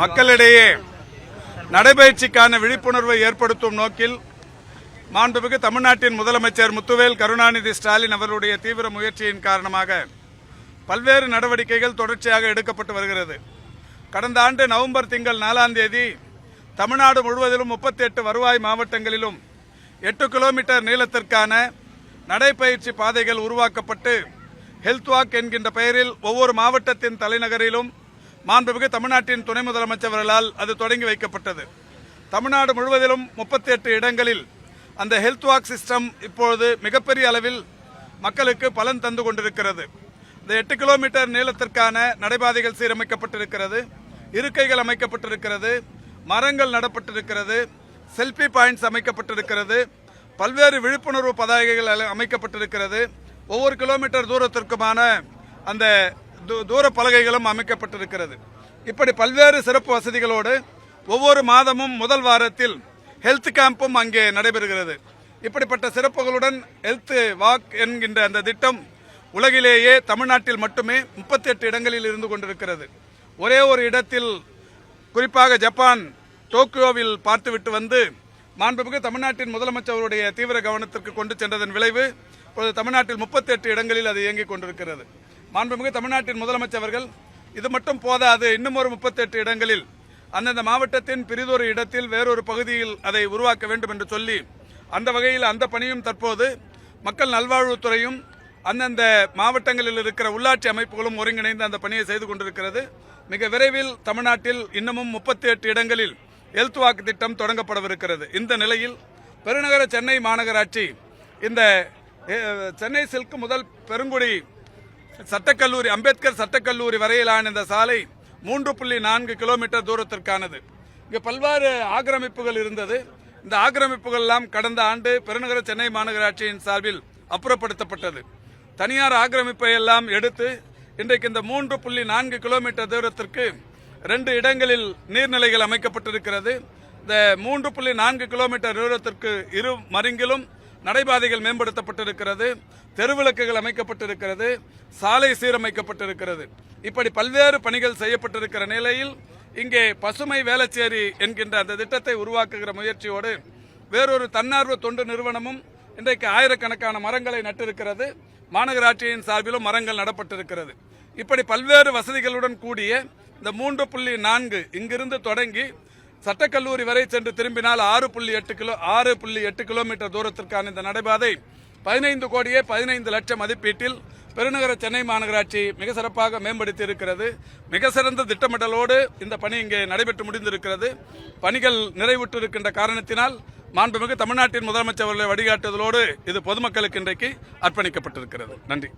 மக்களிடையே நடைபயிற்சிக்கான விழிப்புணர்வை ஏற்படுத்தும் நோக்கில் மாண்புமிகு தமிழ்நாட்டின் முதலமைச்சர் முத்துவேல் கருணாநிதி ஸ்டாலின் அவர்களுடைய தீவிர முயற்சியின் காரணமாக பல்வேறு நடவடிக்கைகள் தொடர்ச்சியாக எடுக்கப்பட்டு வருகிறது. கடந்த ஆண்டு நவம்பர் திங்கள் நாலாம் தேதி தமிழ்நாடு முழுவதிலும் முப்பத்தி எட்டு வருவாய் மாவட்டங்களிலும் எட்டு கிலோமீட்டர் நீளத்திற்கான நடைபயிற்சி பாதைகள் உருவாக்கப்பட்டு ஹெல்த் வாக் என்கின்ற பெயரில் ஒவ்வொரு மாவட்டத்தின் தலைநகரிலும் மாண்புமிகு தமிழ்நாட்டின் துணை முதலமைச்சர்களால் அது தொடங்கி வைக்கப்பட்டது. தமிழ்நாடு முழுவதிலும் முப்பத்தி எட்டு இடங்களில் அந்த ஹெல்த் வாக் சிஸ்டம் இப்பொழுது மிகப்பெரிய அளவில் மக்களுக்கு பலன் தந்து கொண்டிருக்கிறது. இந்த எட்டு கிலோமீட்டர் நீளத்திற்கான நடைபாதைகள் சீரமைக்கப்பட்டிருக்கிறது. இருக்கைகள் அமைக்கப்பட்டிருக்கிறது. மரங்கள் நடப்பட்டிருக்கிறது. செல்ஃபி பாயிண்ட்ஸ் அமைக்கப்பட்டிருக்கிறது. பல்வேறு விழிப்புணர்வு பதாகைகள் அமைக்கப்பட்டிருக்கிறது. ஒவ்வொரு கிலோமீட்டர் தூரத்திற்குமான அந்த தூர பலகைகளும் அமைக்கப்பட்டிருக்கிறது. இப்படி பல்வேறு சிறப்பு வசதிகளோடு ஒவ்வொரு மாதமும் முதல் வாரத்தில் ஹெல்த் கேம்பும் அங்கே நடைபெறுகிறது. இப்படிப்பட்ட சிறப்புகளுடன் ஹெல்த் வாக் என்கின்ற அந்த திட்டம் உலகிலேயே தமிழ்நாட்டில் மட்டுமே முப்பத்தி எட்டு இடங்களில் இருந்து கொண்டிருக்கிறது. ஒரே ஒரு இடத்தில் குறிப்பாக ஜப்பான் டோக்கியோவில் பார்த்துவிட்டு வந்து மாண்புமிகு தமிழ்நாட்டின் முதலமைச்சருடைய தீவிர கவனத்திற்கு கொண்டு சென்றதன் விளைவு இப்பொழுது தமிழ்நாட்டில் முப்பத்தி எட்டு இடங்களில் அது இயங்கிக் கொண்டிருக்கிறது. மாண்புமிகு தமிழ்நாட்டின் முதலமைச்சர் அவர்கள் இது மட்டும் போதாது இன்னும் ஒரு முப்பத்தி எட்டு இடங்களில் அந்தந்த மாவட்டத்தின் பிரிதொரு இடத்தில் வேறொரு பகுதியில் அதை உருவாக்க வேண்டும் என்று சொல்லி அந்த வகையில் அந்த பணியும் தற்போது மக்கள் நல்வாழ்வுத்துறையும் அந்தந்த மாவட்டங்களில் இருக்கிற உள்ளாட்சி அமைப்புகளும் ஒருங்கிணைந்து அந்த பணியை செய்து கொண்டிருக்கிறது. மிக விரைவில் தமிழ்நாட்டில் இன்னமும் முப்பத்தி எட்டு இடங்களில் ஹெல்த் வாக்கு திட்டம் தொடங்கப்படவிருக்கிறது. இந்த நிலையில் பெருநகர சென்னை மாநகராட்சி இந்த சென்னை சில்க் முதல் பெருங்குடி சட்டக்கல்லூரி அம்பேத்கர் சட்டக்கல்லூரி வரையிலான இந்த சாலை மூன்று புள்ளி நான்கு கிலோமீட்டர் தூரத்திற்கானது. இங்கே பல்வேறு ஆக்கிரமிப்புகள் இருந்தது. இந்த ஆக்கிரமிப்புகள் எல்லாம் கடந்த ஆண்டு பெருநகர சென்னை மாநகராட்சியின் சார்பில் அப்புறப்படுத்தப்பட்டது. தனியார் ஆக்கிரமிப்பை எல்லாம் எடுத்து இன்றைக்கு இந்த மூன்று புள்ளி நான்கு கிலோமீட்டர் தூரத்திற்கு ரெண்டு இடங்களில் நீர்நிலைகள் அமைக்கப்பட்டிருக்கிறது. இந்த மூன்று புள்ளி நான்கு கிலோமீட்டர் தூரத்திற்கு இரு மருங்கிலும் நடைபாதைகள் மேம்படுத்தப்பட்டிருக்கிறது தெருவிளக்குகள் அமைக்கப்பட்டிருக்கிறது சாலை சீரமைக்கப்பட்டிருக்கிறது. இப்படி பல்வேறு பணிகள் செய்யப்பட்டிருக்கிற நிலையில் இங்கே பசுமை வேளச்சேரி என்கின்ற அந்த திட்டத்தை உருவாக்குகிற முயற்சியோடு வேறொரு தன்னார்வ தொண்டு நிறுவனமும் இன்றைக்கு ஆயிரக்கணக்கான மரங்களை நட்டிருக்கிறது. மாநகராட்சியின் சார்பிலும் மரங்கள் நடப்பட்டிருக்கிறது. இப்படி பல்வேறு வசதிகளுடன் கூடிய இந்த மூன்று புள்ளி நான்கு இங்கிருந்து தொடங்கி சட்டக்கல்லூரி வரை சென்று திரும்பினால் ஆறு புள்ளி எட்டு கிலோ ஆறு புள்ளி எட்டு கிலோமீட்டர் தூரத்திற்கான இந்த நடைபாதை பதினைந்து கோடியே பதினைந்து லட்சம் மதிப்பீட்டில் பெருநகர சென்னை மாநகராட்சி மிக சிறப்பாக மேம்படுத்தி இருக்கிறது மிக சிறந்த திட்டமிடலோடு இந்த பணி இங்கே நடைபெற்று முடிந்திருக்கிறது. பணிகள் நிறைவுற்று இருக்கின்ற காரணத்தினால் மாண்புமிகு தமிழ்நாட்டின் முதலமைச்சர் அவர்களை வழிகாட்டுதலோடு இது பொதுமக்களுக்கு இன்றைக்கு அர்ப்பணிக்கப்பட்டிருக்கிறது. நன்றி.